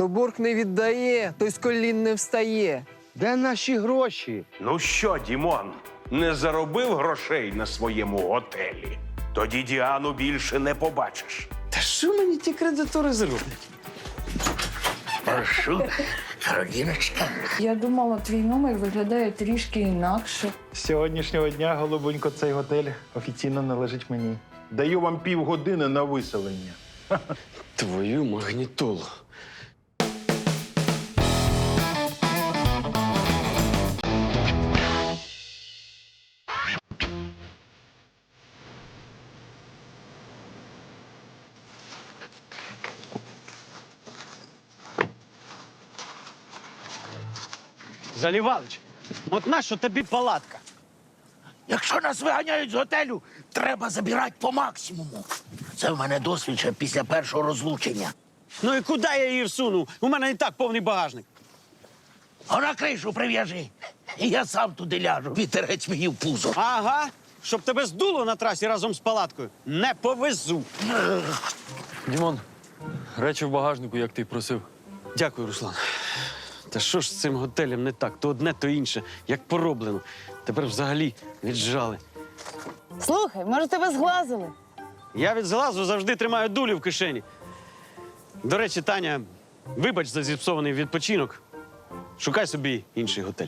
Хто борг не віддає, той з колін не встає. Де наші гроші? Ну що, Дімон, не заробив грошей на своєму готелі? Тоді Діану більше не побачиш. Та що мені ті кредитори зроблять? Прошу, Кароліночка. Я думала, твій номер виглядає трішки інакше. З сьогоднішнього дня, голубонько, цей готель офіційно належить мені. Даю вам півгодини на виселення. Твою магнітолу. Залівалич, от нащо тобі палатка? Якщо нас виганяють з готелю, треба забирати по максимуму. Це в мене досвід ще після першого розлучення. Ну і куди я її всунув? У мене і так повний багажник. А на кришу прив'яжи. І я сам туди ляжу. Вітерець мені в пузо. Ага, щоб тебе здуло на трасі разом з палаткою. Не повезу. Дімон, речі в багажнику, як ти й просив. Дякую, Руслан. Та що ж з цим готелем не так? То одне, то інше, як пороблено. Тепер взагалі віджали. Слухай, може, тебе зглазили? Я від зглазу завжди тримаю дулю в кишені. До речі, Таня, вибач за зіпсований відпочинок. Шукай собі інший готель.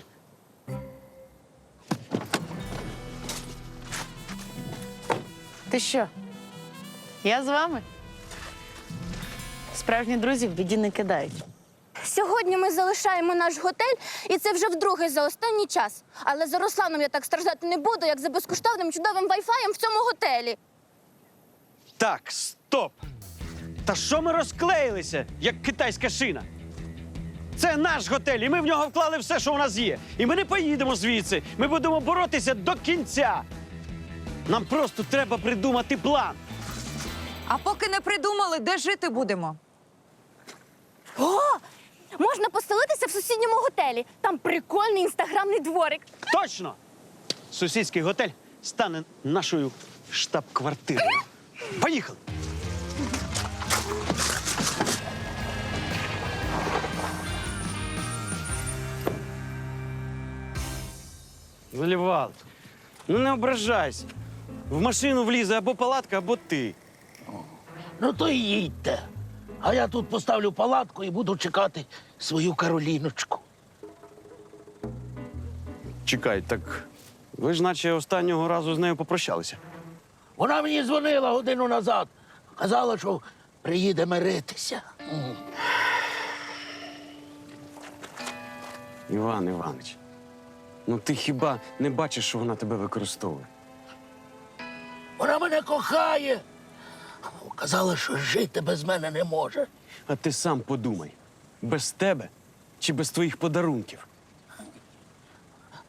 Ти що? Я з вами? Справжні друзі в біді не кидають. Сьогодні ми залишаємо наш готель, і це вже вдруге за останній час. Але за Русланом я так страждати не буду, як за безкоштовним чудовим вайфаєм в цьому готелі. Так, стоп! Та що ми розклеїлися, як китайська шина? Це наш готель, і ми в нього вклали все, що у нас є. І ми не поїдемо звідси. Ми будемо боротися до кінця. Нам просто треба придумати план. А поки не придумали, де жити будемо. О! Можна поселитися в сусідньому готелі. Там прикольний інстаграмний дворик. Точно! Сусідський готель стане нашою штаб-квартирою. Поїхали! Залівал. Ну не ображайся. В машину влізе або палатка, або ти. Ну то й їдьте. А я тут поставлю палатку і буду чекати свою Кароліночку. Чекай, так ви ж наче останнього разу з нею попрощалися. Вона мені дзвонила годину назад. Казала, що приїде миритися. Іван Іванович, ну ти хіба не бачиш, що вона тебе використовує? Вона мене кохає. Казала, що жити без мене не може. А ти сам подумай, без тебе чи без твоїх подарунків?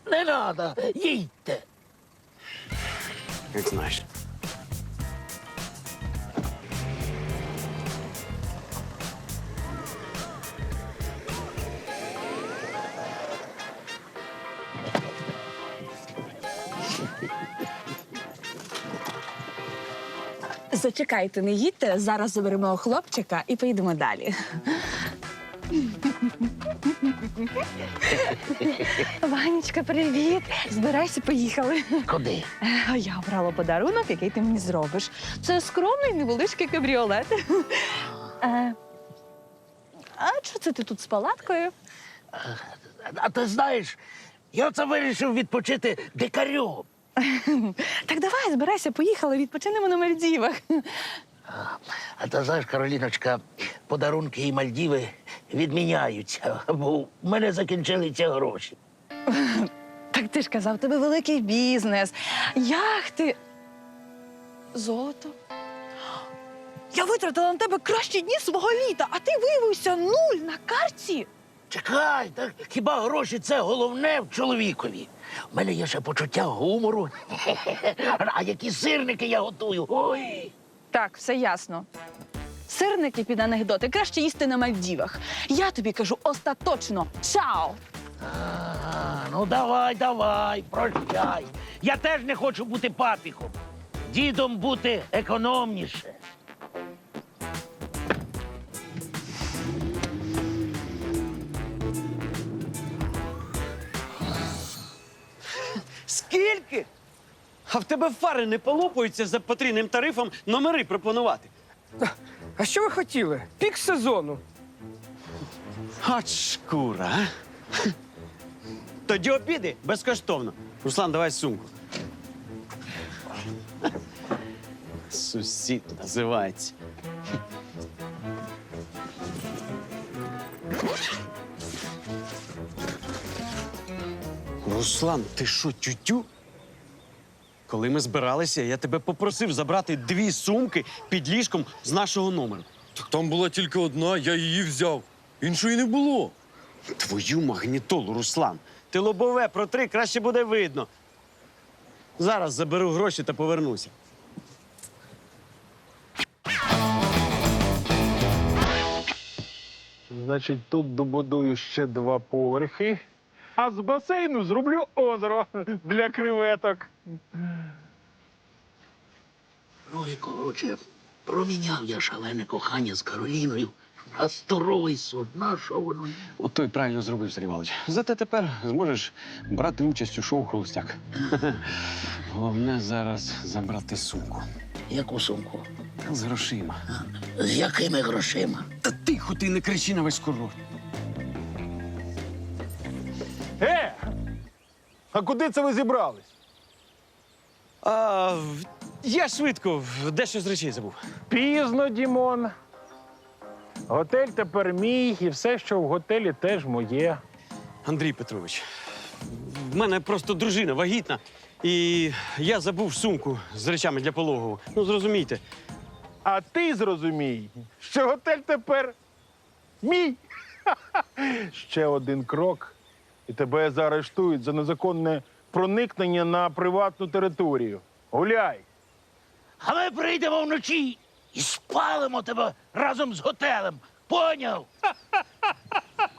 Не треба, їдьте. Як знаєш. Зачекайте, не їдьте. Зараз заберемо хлопчика і поїдемо далі. Ванечка, привіт! Збирайся, поїхали. Куди? А Я обрала подарунок, який ти мені зробиш. Це скромний невеличкий кабріолет. Е, А що це ти тут з палаткою? А ти знаєш, я це вирішив відпочити дикарем. Так давай, збирайся, поїхали, відпочинемо на Мальдівах. А ти знаєш, Кароліночка, подарунки і Мальдіви відміняються, бо в мене закінчилися гроші. Так ти ж казав, тебе великий бізнес, яхти. Золото. Я витратила на тебе кращі дні свого літа, а ти виявився нуль на карті. Чекай, так хіба гроші це головне в чоловікові? У мене є ще почуття гумору. А які сирники я готую. Ой. Так, все ясно. Сирники під анекдоти краще їсти на Мальдівах. Я тобі кажу остаточно. Чао! Ага, ну давай, давай, прощай. Я теж не хочу бути папіком. Дідом бути економніше. Скільки? А в тебе фари не полопаються за потрійним тарифом номери пропонувати. А що ви хотіли? Пік сезону. От шкура. а? Тоді обіди безкоштовно. Руслан, давай сумку. Сусід називається. Руслан, ти що, тютю? Коли ми збиралися, я тебе попросив забрати дві сумки під ліжком з нашого номеру. Так там була тільки одна, я її взяв. Іншої не було. Твою магнітолу, Руслан. Ти лобове протри, краще буде видно. Зараз заберу гроші та повернуся. Значить, тут добудую ще два поверхи, а з басейну зроблю озеро для креветок. Ну і коротше, проміняв я шалене кохання з Кароліною. А здоровий суд, на що воно? От той правильно зробив, Сергій Іванович. Зате тепер зможеш брати участь у шоу Холостяк. Головне зараз забрати сумку Яку сумку? з грошима. З якими грошима? Та тихо, ти не кричи на весь курорт. А куди це ви зібрались? А, я швидко дещо з речей забув. Пізно, Дімон. Готель тепер мій, і все, що в готелі, теж моє. Андрій Петрович, в мене просто дружина вагітна, і я забув сумку з речами для пологового. Ну, зрозумійте. А ти зрозумій, що готель тепер мій. Ще один крок, і тебе заарештують за незаконне проникнення на приватну територію. Гуляй! А ми прийдемо вночі і спалимо тебе разом з готелем. Поняв?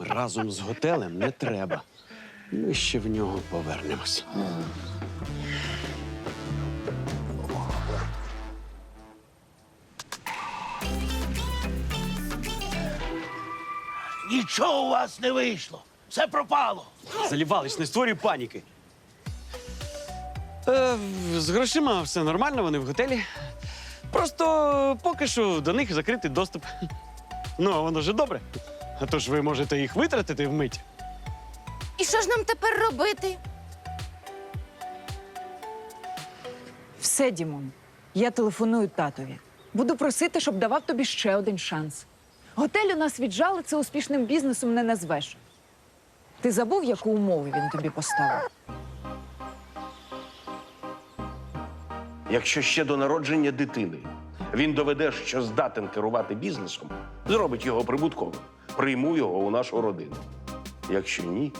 Разом з готелем не треба. Ми ще в нього повернемось. Нічого у вас не вийшло. Все пропало. Залівалич, не створюй паніки. Е, з грошима все нормально, вони в готелі. Просто поки що до них закритий доступ. Ну, а воно ж добре. А то ж ви можете їх витратити вмить. І що ж нам тепер робити? Все, Дімон, я телефоную татові. Буду просити, щоб давав тобі ще один шанс. Готель у нас віджали, це успішним бізнесом не назвеш. Ти забув, яку умову він тобі поставив? Якщо ще до народження дитини він доведе, що здатен керувати бізнесом, зробить його прибутковим, прийму його у нашу родину. Якщо ні,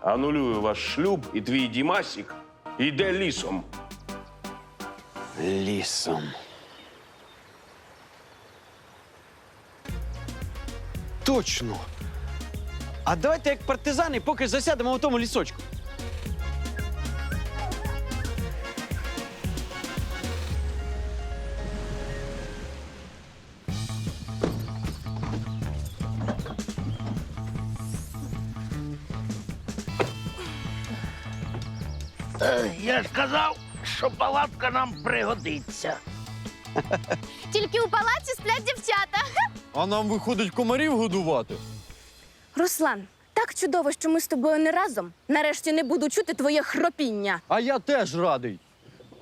анулюю ваш шлюб і твій Дімасік йде лісом. Лісом. Точно. А давайте як партизани, поки засядемо у тому лісочку. Я ж казав, що палатка нам пригодиться. Тільки у палаці сплять дівчата. А нам виходить комарів годувати. Руслан, так чудово, що ми з тобою не разом. Нарешті не буду чути твоє хропіння. А я теж радий.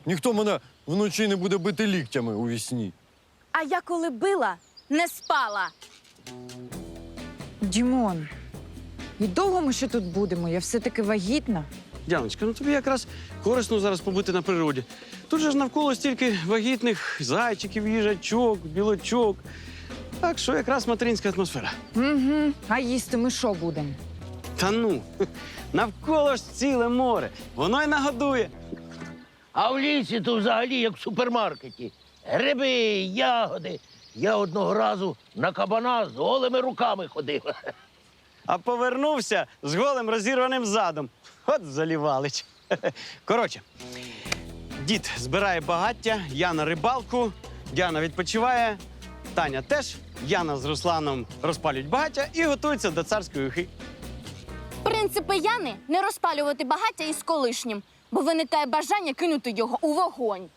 Ніхто мене вночі не буде бити ліктями у вісні. А я коли била, не спала. Дімон, і довго ми ще тут будемо? Я все-таки вагітна. Дяночка, ну тобі якраз корисно зараз побути на природі. Тут же ж навколо стільки вагітних зайчиків, їжачок, білочок. Так що якраз материнська атмосфера. Угу. А їсти ми що будемо? Та ну, навколо ж ціле море. Воно й нагодує. А в лісі то взагалі як в супермаркеті. Гриби, ягоди. Я одного разу на кабана з голими руками ходив. А повернувся з голим розірваним задом. От залівалич. Коротше, дід збирає багаття, я на рибалку, Діана відпочиває, Таня теж, Яна з Русланом розпалюють багаття і готуються до царської ухи. Принципи Яни не розпалювати багаття із колишнім, бо виникає бажання кинути його у вогонь.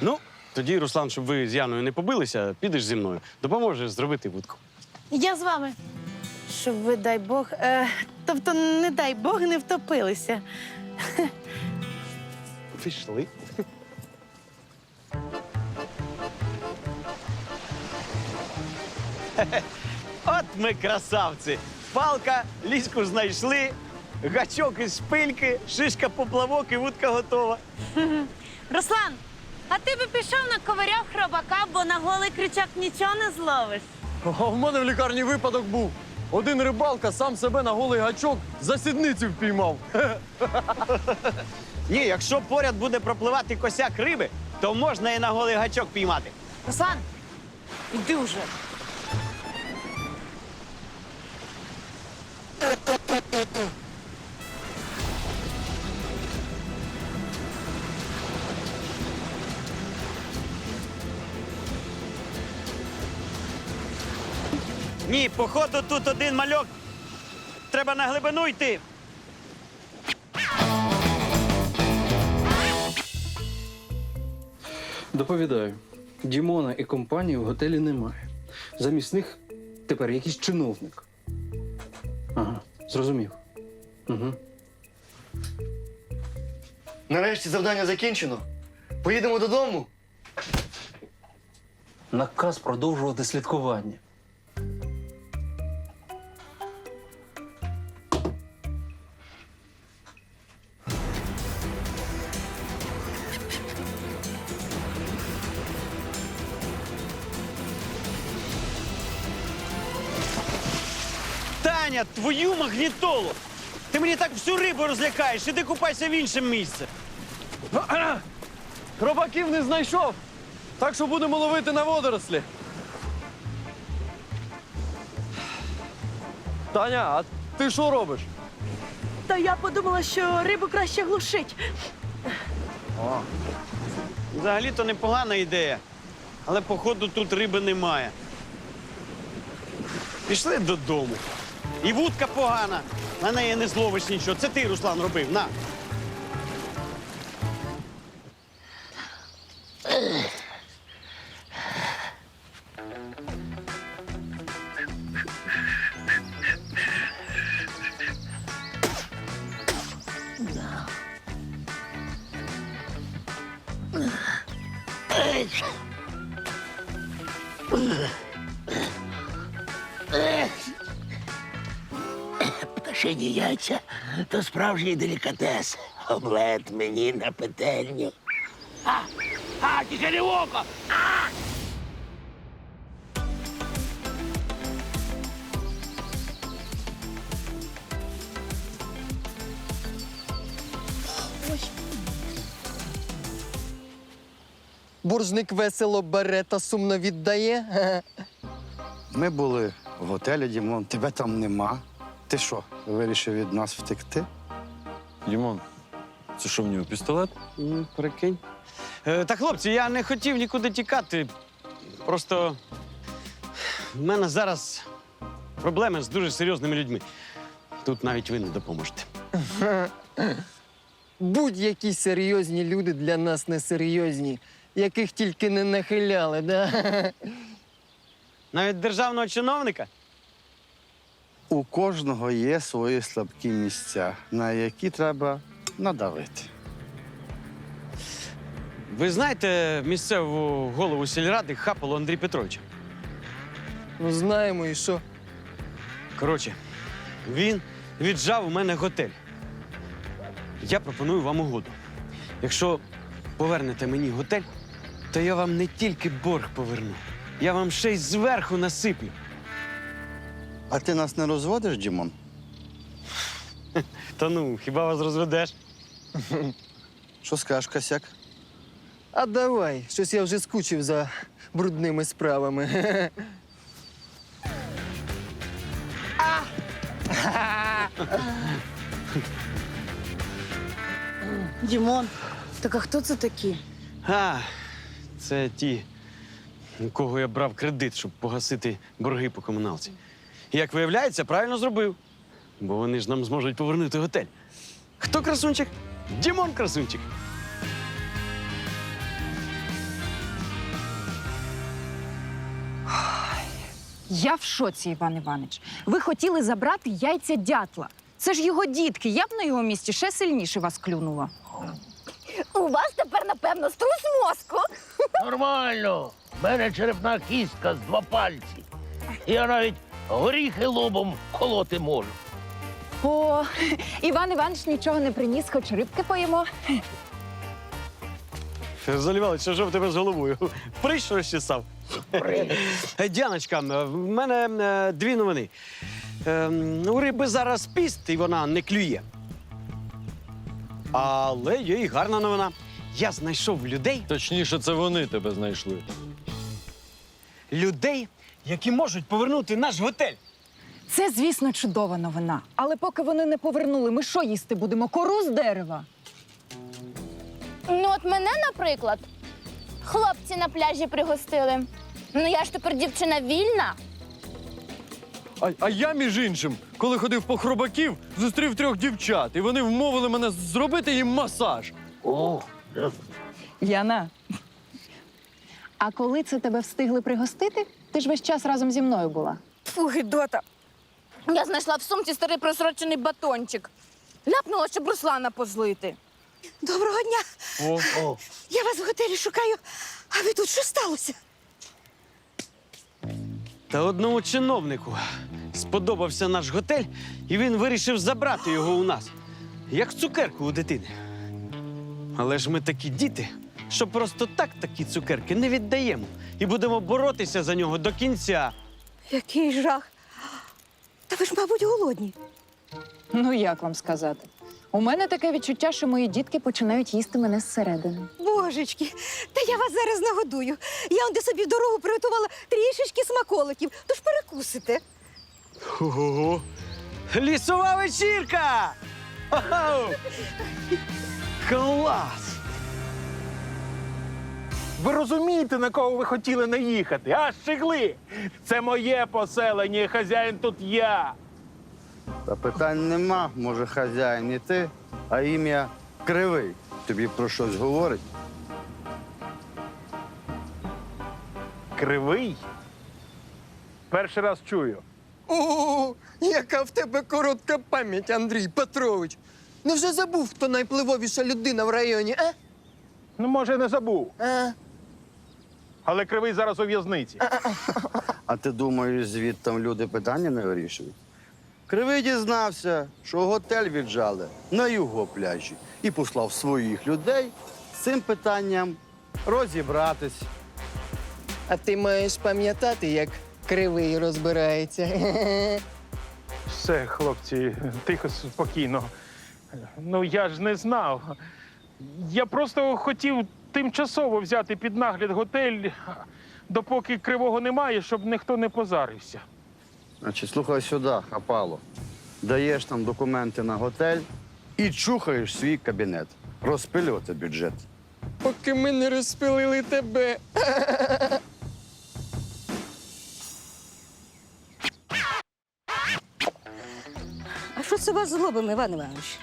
Ну, тоді, Руслан, щоб ви з Яною не побилися, підеш зі мною. Допоможеш зробити вудку. Я з вами. Щоб ви, дай Бог, е, тобто, не дай Бог, не втопилися. Пішли. От ми красавці. Палка, ліську знайшли, гачок із шпильки, шишка поплавок і вудка готова. Руслан, а ти би пішов на наковиряв хробака, бо на голий кричак нічого не зловиш. А в мене в лікарні випадок був. Один рибалка сам себе на голий гачок за сідницю впіймав. Ні, якщо поряд буде пропливати косяк риби, то можна і на голий гачок піймати. Руслан, іди вже. Ні, походу тут один мальок. Треба на глибину йти. Доповідаю, Дімона і компанії в готелі немає. Замість них тепер якийсь чиновник. Ага, зрозумів. Угу. Нарешті завдання закінчено. Поїдемо додому. Наказ продовжувати слідкування. Твою магнітолу! Ти мені так всю рибу розлякаєш, іди купайся в іншому місці. Хробаків не знайшов. Так що будемо ловити на водорослі. Таня, а ти що робиш? Та я подумала, що рибу краще глушить. Взагалі-то непогана ідея. Але походу тут риби немає. Пішли додому. І вудка погана. На неї не зловиш нічого. Це ти, Руслан, робив. На. Пташині яйця то справжній делікатес. Омлет мені на петельню. А, а, тільки око! Боржник весело бере та сумно віддає. Ми були в готелі, Дімон, тебе там нема. Ти що, вирішив від нас втекти? Дімон, це що в нього пістолет? Ну, прикинь. Е, та, хлопці, я не хотів нікуди тікати. Просто в мене зараз проблеми з дуже серйозними людьми. Тут навіть ви не допоможете. Будь-які серйозні люди для нас несерйозні, яких тільки не нахиляли, да? Навіть державного чиновника. У кожного є свої слабкі місця, на які треба надавити. Ви знаєте місцевого голову сільради Хапалу Андрій Петровича? Ну знаємо і що. Коротше, він віджав у мене готель. Я пропоную вам угоду. Якщо повернете мені готель, то я вам не тільки борг поверну, я вам ще й зверху насиплю. А ти нас не розводиш, Дімон? Та ну, хіба вас розведеш? Що скажеш, косяк? А давай, щось я вже скучив за брудними справами. Дімон, так а хто це такі? А, це ті, у кого я брав кредит, щоб погасити борги по комуналці. І, як виявляється, правильно зробив. Бо вони ж нам зможуть повернути готель. Хто красунчик? Дімон красунчик. Я в шоці, Іван Іванович. Ви хотіли забрати яйця дятла. Це ж його дітки. Я б на його місці ще сильніше вас клюнула. У вас тепер, напевно, струс мозку. Нормально. У мене черепна кістка з два пальці. Я навіть горіхи лобом колоти можу. О, Іван Іванович нічого не приніс, хоч рибки поїмо. Залівали, що ж в тебе з головою? Прийшов розчесав. Е, Діаночка, е, в мене е, дві новини. Е, У риби зараз піст, і вона не клює. Але є і гарна новина. Я знайшов людей, Точніше, це вони тебе знайшли. людей, які можуть повернути наш готель. Це, звісно, чудова новина. Але поки вони не повернули, ми що їсти будемо? Кору з дерева. Ну, от мене, наприклад, хлопці на пляжі пригостили. Ну я ж тепер дівчина вільна. А, а я, між іншим, коли ходив по хробаків, зустрів трьох дівчат, і вони вмовили мене зробити їм масаж. О, Яна. А коли це тебе встигли пригостити? Ти ж весь час разом зі мною була. Фу, гидота. Я знайшла в сумці старий просрочений батончик. Ляпнула, щоб Руслана позлити. Доброго дня! О, о. Я вас в готелі шукаю. А ви тут що сталося? Та одному чиновнику сподобався наш готель, і він вирішив забрати його у нас, як цукерку у дитини. Але ж ми такі діти, що просто так такі цукерки не віддаємо і будемо боротися за нього до кінця. Який жах. Та ви ж, мабуть, голодні. Ну, як вам сказати? У мене таке відчуття, що мої дітки починають їсти мене зсередини. Божечки, та я вас зараз нагодую. Я он де собі в дорогу приготувала трішечки смаколиків, тож перекусите. Ого! Лісова вечірка! Клас! Ви розумієте, на кого ви хотіли наїхати? А щегли! Це моє поселення, і хазяїн тут я. Та питань нема, може, хазяїн не ти, а ім'я Кривий. Тобі про щось говорить? Кривий? Перший раз чую. О, яка в тебе коротка пам'ять, Андрій Петрович. Невже забув, хто найпливовіша людина в районі, а? Ну, може, не забув. а? Але кривий зараз у в'язниці. А ти думаєш, звідти люди питання не вирішують? Кривий дізнався, що готель віджали на його пляжі і послав своїх людей з цим питанням розібратись. А ти маєш пам'ятати, як кривий розбирається. Все, хлопці, тихо, спокійно. Ну, я ж не знав. Я просто хотів тимчасово взяти під нагляд готель, допоки кривого немає, щоб ніхто не позарився. Значить, слухай сюди, хапало. Даєш там документи на готель і чухаєш свій кабінет. Розпилювати бюджет. Поки ми не розпилили тебе. А що це у вас з лобом, Іван Іванович?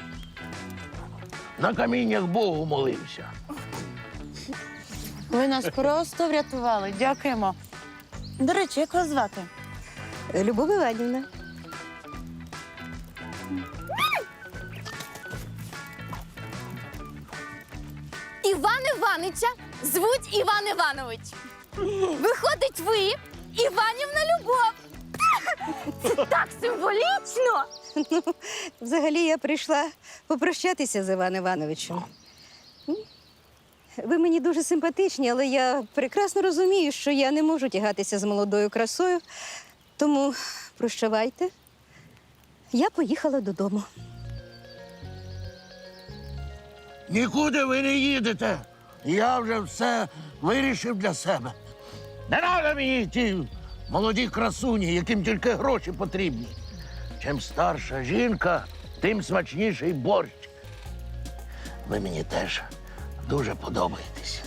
На каміннях Богу молився. Ви нас просто врятували. Дякуємо. До речі, як вас звати? Любов Іванівна. Іван Іванича звуть Іван Іванович. Виходить, ви Іванівна Любов. Це так символічно. Взагалі я прийшла попрощатися з Іваном Івановичем. Ви мені дуже симпатичні, але я прекрасно розумію, що я не можу тягатися з молодою красою. Тому прощавайте. Я поїхала додому. Нікуди ви не їдете. Я вже все вирішив для себе. Не треба мені ті молоді красуні, яким тільки гроші потрібні. Чим старша жінка, тим смачніший борщ. Ви мені теж дуже подобаєтесь.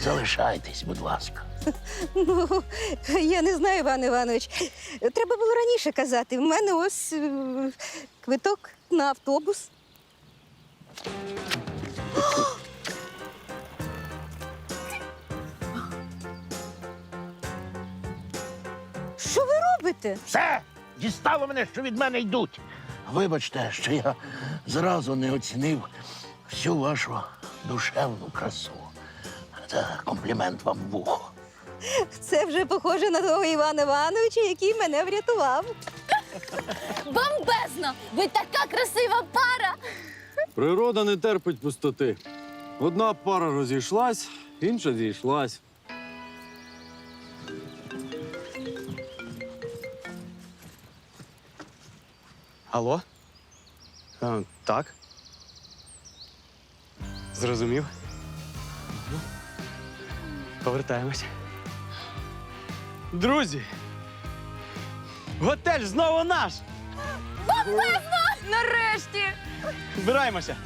Залишайтесь, будь ласка. Ну, я не знаю, Іван Іванович. Треба було раніше казати. В мене ось е, квиток на автобус. Що ви робите? Все! Дістало мене, що від мене йдуть. Вибачте, що я зразу не оцінив всю вашу душевну красу. Це комплімент вам в вухо. Це вже похоже на того Івана Івановича, який мене врятував. Бомбезно! Ви така красива пара! Природа не терпить пустоти. Одна пара розійшлась, інша зійшлась. Алло? А, так. Зрозумів. Повертаємось. Друзі! Готель знову наш! Нарешті! Збираємося!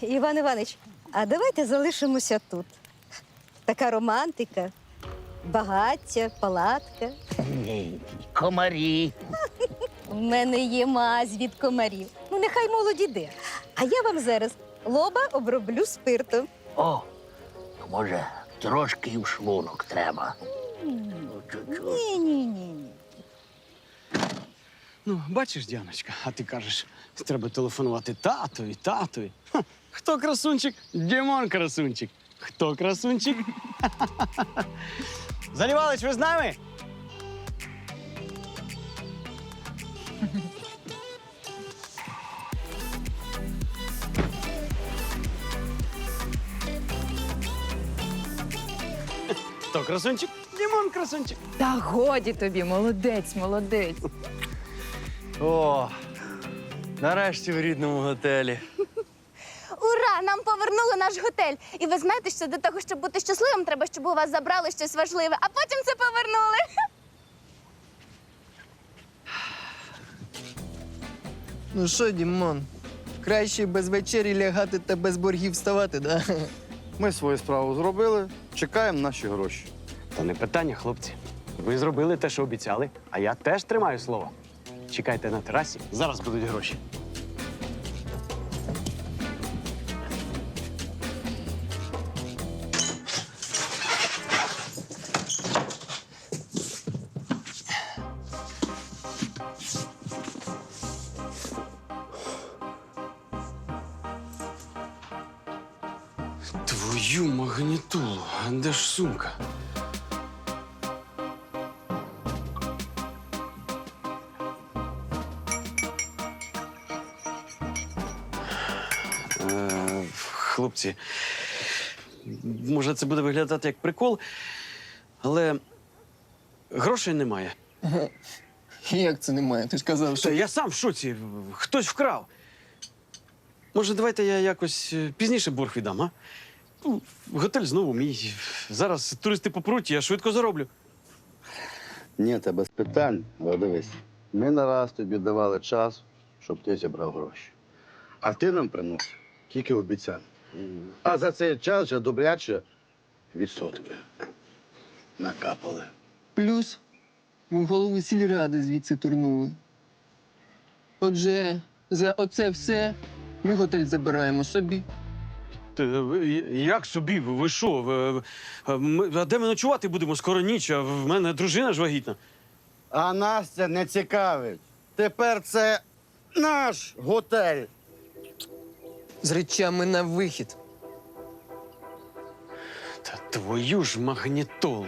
Іван Іванович, а давайте залишимося тут. Така романтика, багаття, палатка. Ні, комарі. У мене є мазь від комарів. Ну, нехай молодь іде. А я вам зараз лоба оброблю спиртом. О, то може, трошки і в шлунок треба. Ну, чуть-чуть. Ні, ні, ні, ні. Ну, бачиш, Діаночка, а ти кажеш, треба телефонувати татові, татові. Ха, хто красунчик? Дімон красунчик. Хто красунчик? Залівалич, ви з нами? Красунчик? Дімон красунчик. Та годі тобі, молодець, молодець. О, нарешті в рідному готелі. Ура! Нам повернули наш готель. І ви знаєте, що для того, щоб бути щасливим, треба, щоб у вас забрали щось важливе, а потім це повернули. Ну що, Дімон, краще без вечері лягати та без боргів вставати, да? Ми свою справу зробили, чекаємо наші гроші. Та не питання, хлопці. Ви зробили те, що обіцяли, а я теж тримаю слово. Чекайте на терасі, зараз будуть гроші. Твою магнітолу, а де ж сумка? Хлопці, може, це буде виглядати як прикол, але грошей немає. Як це немає? Ти ж казав, Та що. я сам в шоці. Хтось вкрав. Може, давайте я якось е, пізніше борг віддам, а? Ну, готель знову мій. Зараз туристи попруть, я швидко зароблю. Ні, та без питань. Але дивись, ми не раз тобі давали час, щоб ти зібрав гроші. А ти нам приносив тільки обіцян. А за цей час вже добряче відсотки накапали. Плюс в голову сільради звідси турнули. Отже, за оце все ми готель забираємо собі. Як собі? Ви що? Ви- а ми- А де ми ночувати будемо? Скоро ніч, а в мене дружина ж вагітна. А нас це не цікавить. Тепер це наш готель. З речами на вихід. Та твою ж магнітолу.